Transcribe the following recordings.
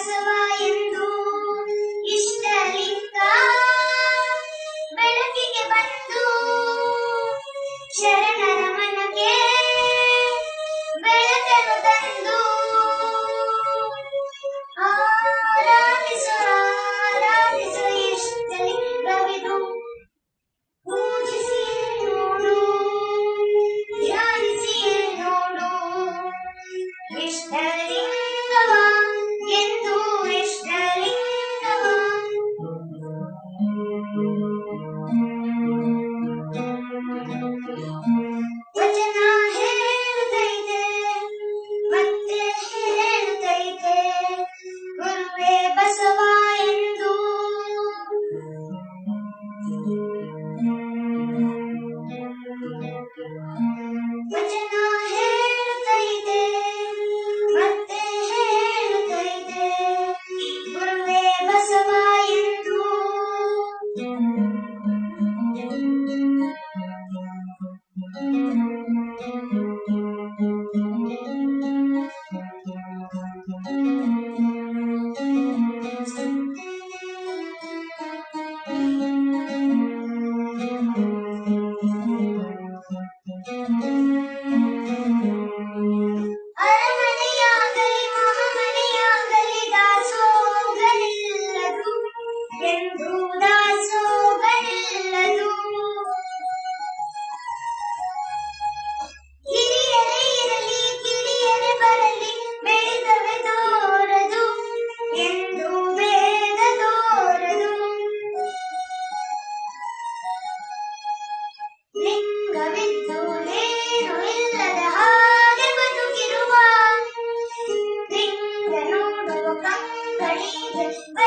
ಬಯಸುವ ಎಂದು ಇಷ್ಟಲಿಂಗ ಬೆಳಕಿಗೆ ಬಂದು ಶರಣರ ಮನಗೆ ಬೆಳಕನ್ನು ತಂದು ಆರಾಧಿಸು ಆರಾಧಿಸು ಇಷ್ಟಲಿಂಗವಿದು. ನೋಡು, ಧ್ಯಾನಿಸಿ ನೋಡು ಇಷ್ಟ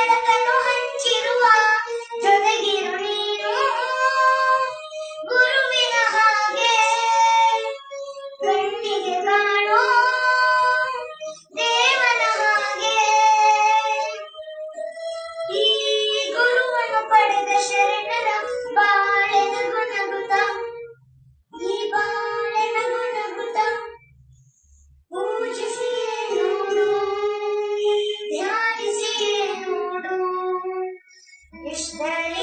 Thank you. wish there